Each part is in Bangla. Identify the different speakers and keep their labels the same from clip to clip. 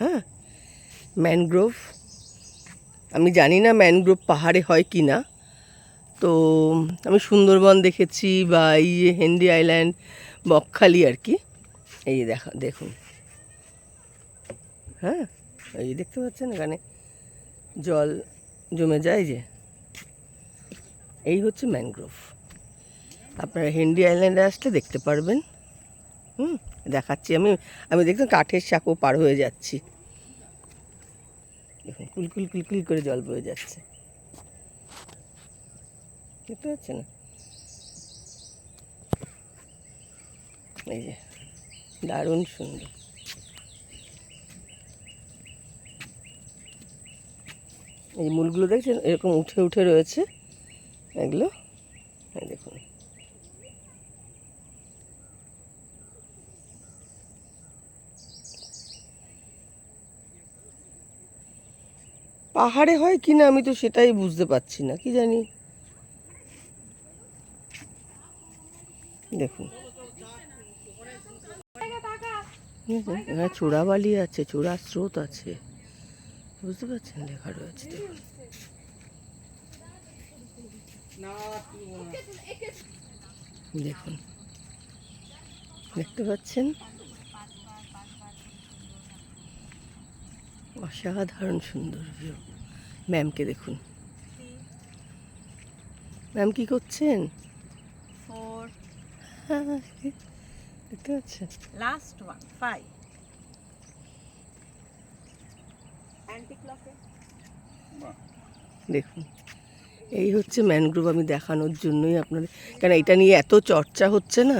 Speaker 1: হ্যাঁ ম্যানগ্রোভ আমি জানি না ম্যানগ্রোভ পাহাড়ে হয় কি না। তো আমি সুন্দরবন দেখেছি বা এই যে হেনরি আইল্যান্ড বকখালি আর কি। এই দেখা, দেখুন। হ্যাঁ এই দেখতে পাচ্ছেন এখানে জল জমে যায় যে। এই হচ্ছে ম্যানগ্রোভ আপনারা হেনরি আইল্যান্ডে আসলে দেখতে পারবেন। হুম, দেখাচ্ছি আমি আমি দেখলাম কাঠের সাঁকো পার হয়ে যাচ্ছি। দেখুন কুলকুল কুলকুল করে জল বয়ে যাচ্ছে। দেখতে পাচ্ছে না এই যে, দারুণ সুন্দর। এই মূলগুলো দেখছেন? এরকম উঠে উঠে রয়েছে। এগুলো দেখুন। পাহাড়ে হয় কি না আমি তো সেটাই বুঝতে পারছি না, কি জানি। দেখুন। এখানে চোরাবালি আছে চোরা স্রোত আছে। বুঝতে পারছেন? লেখা রয়েছে দেখুন। দেখতে পাচ্ছেন? অসাধারণ সুন্দর ভিউ ম্যামকে দেখুন। ম্যাম কি করছেন?
Speaker 2: Four,
Speaker 1: দেখতে পাচ্ছেন?
Speaker 2: Last one, five.
Speaker 1: দেখুন এই হচ্ছে ম্যানগ্রোভ আমি দেখানোর জন্যই আপনাদের কেন এটা নিয়ে এত চর্চা হচ্ছে না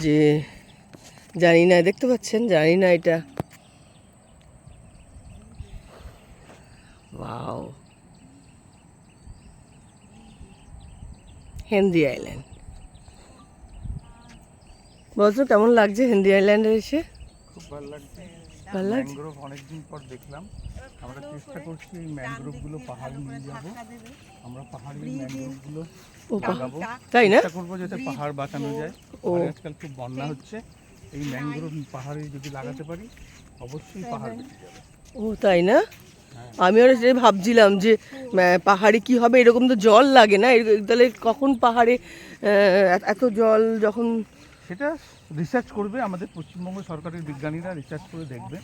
Speaker 1: যে জানি না দেখতে পাচ্ছেন? জানি না এটা ওয়াও হেনরি আইল্যান্ড বলছো কেমন লাগছে হেনরি আইল্যান্ডে এসে?
Speaker 3: খুব ভালো লাগছে।
Speaker 1: ভালো লাগছে?
Speaker 3: ম্যানগ্রোভ অনেকদিন পর দেখলাম। আমরা চেষ্টা করছি এই ম্যানগ্রোভগুলো পাহাড়ে নিয়ে যাব। আমরা পাহাড়ি ম্যানগ্রোভগুলো লাগাবো।
Speaker 1: তাই না?
Speaker 3: চেষ্টা করব যাতে পাহাড় বাঁচানো যায়। আজকাল খুব বন্যা হচ্ছে। এই ম্যানগ্রোভ পাহাড়ে যদি লাগাতে পারি অবশ্যই পাহাড় বেঁচে যাবে।
Speaker 1: ও তাই না? আমি ওরা সেটাই ভাবছিলাম যে পাহাড়ে কি হবে? এরকম তো জল লাগে না? তাহলে কখন পাহাড়ে এত- জল যখন
Speaker 3: সেটা রিসার্চ করবে আমাদের পশ্চিমবঙ্গ সরকারের বিজ্ঞানীরা রিসার্চ করে দেখবে।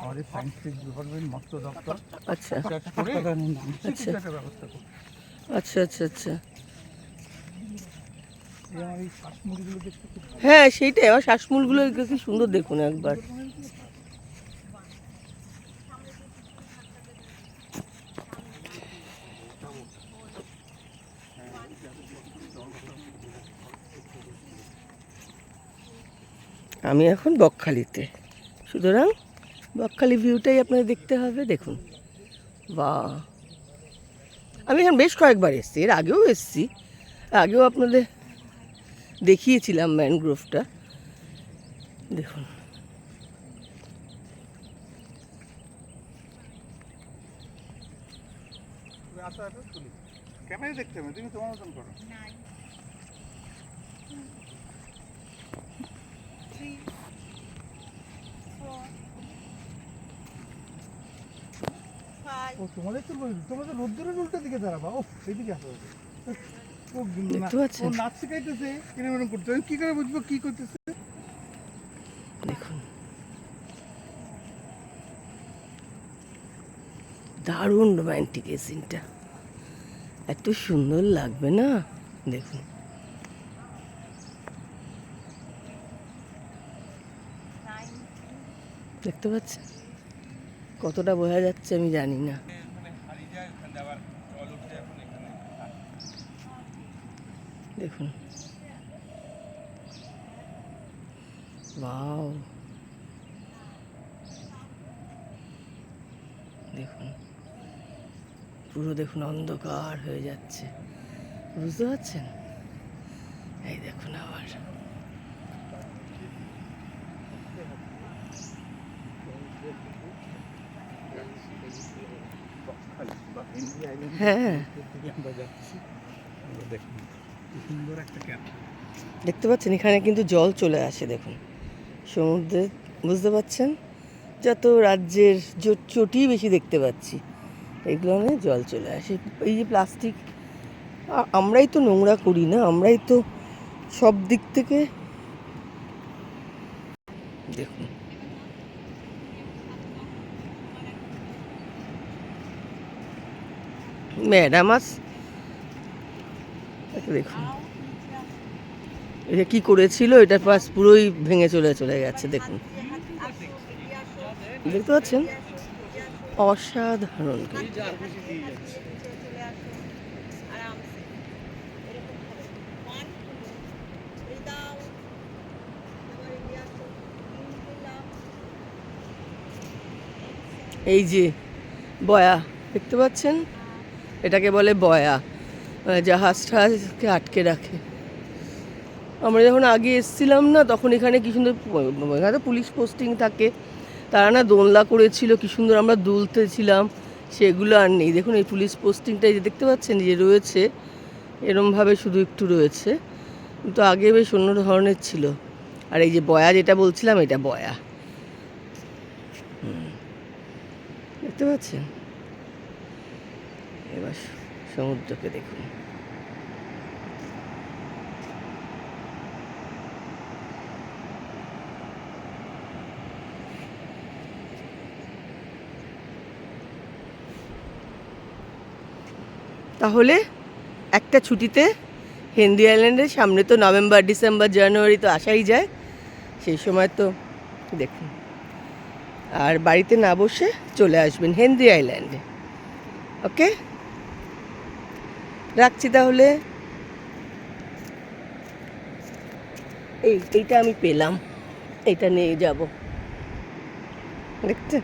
Speaker 3: আমাদের সায়েন্স ডিপার্টমেন্ট মৎস্য দপ্তর
Speaker 1: আচ্ছা।
Speaker 3: ব্যবস্থা করবে।
Speaker 1: আচ্ছা আচ্ছা আচ্ছা।
Speaker 3: দেখতে খুব
Speaker 1: হ্যাঁ সেইটাই। আমার শ্বাসমূলগুলো কি সুন্দর দেখুন একবার। আমি এখন বকখালিতে। সুতরাং বকখালি ভিউটাই আপনাদের দেখতে হবে দেখুন। বা আমি এখন বেশ কয়েকবার এসেছি এর আগেও এসেছি। আগেও আপনাদের দেখিয়েছিলাম ম্যানগ্রোভটা। দেখুন।
Speaker 3: ক্যামেরা দেখতে হবে তুমি তোমার মতন করো।
Speaker 2: Three. Four. Five.
Speaker 3: ও তোমাদের তো তোমাদের রোদ্দুরের উল্টো দিকে দাঁড়াবা ও সেদিকে আসো ও
Speaker 1: দেখতে পাচ্ছেন?
Speaker 3: ও নাচ শিখাইতেছে কিরম এরকম করতে আমি কি করে বুঝব কি করতেছে
Speaker 1: দেখুন দারুণ রোম্যান্টিক এই সিনটা এত সুন্দর লাগবে না দেখুন দেখতে পাচ্ছেন? কতটা বোঝা যাচ্ছে আমি জানি না। দেখুন। ওয়াও। দেখুন। পুরো দেখুন অন্ধকার হয়ে যাচ্ছে। বুঝতে পারছেন? এই দেখুন আবার হ্যাঁ
Speaker 3: আমরা যাচ্ছি আমরা দেখুন কি সুন্দর একটা ক্যাম্প
Speaker 1: দেখতে পাচ্ছেন, এখানে কিন্তু জল চলে আসে, দেখুন। সমুদ্রে, বুঝতে পাচ্ছেন? যত রাজ্যের চটি বেশি দেখতে পাচ্ছি, এগুলো জল চলে আসে। এই যে প্লাস্টিক আমরাই তো নোংরা করি না, আমরাই তো সব দিক থেকে দেখুন ম্যাডাম আস দেখুন। এটা কি করেছিল, এটা পাশ পুরোই ভেঙে চলে চলে গেছে, দেখুন। দেখতে পাচ্ছেন? অসাধারণ এই যে বয়া, দেখতে পাচ্ছেন? এটাকে বলে বয়া মানে জাহাজটাকে আটকে রাখে। আমরা যখন আগে এসছিলাম না, তখন এখানে কি সুন্দর এখানে পুলিশ পোস্টিং থাকে। তারা না দোলনা করেছিল, কি সুন্দর আমরা দুলতেছিলাম, সেগুলো আর নেই। দেখুন এই পুলিশ পোস্টিংটা যে দেখতে পাচ্ছেন যে রয়েছে, এরমভাবে শুধু একটু রয়েছে। কিন্তু আগে বেশ অন্য ধরনের ছিল। আর এই যে বয়া যেটা বলছিলাম, এটা বয়া। দেখতে পাচ্ছেন? এবার সমুদ্রকে দেখুন। তাহলে একটা ছুটিতে হেনরি আইল্যান্ডের সামনে তো নভেম্বর, ডিসেম্বর, জানুয়ারি তো আসাই যায়, সেই সময় তো দেখুন। আর বাড়িতে না বসে চলে আসবেন হেনরি আইল্যান্ডে। ওকে? রাখছি তাহলে। এই এইটা আমি পেলাম। এটা নিয়ে যাব। দেখতে।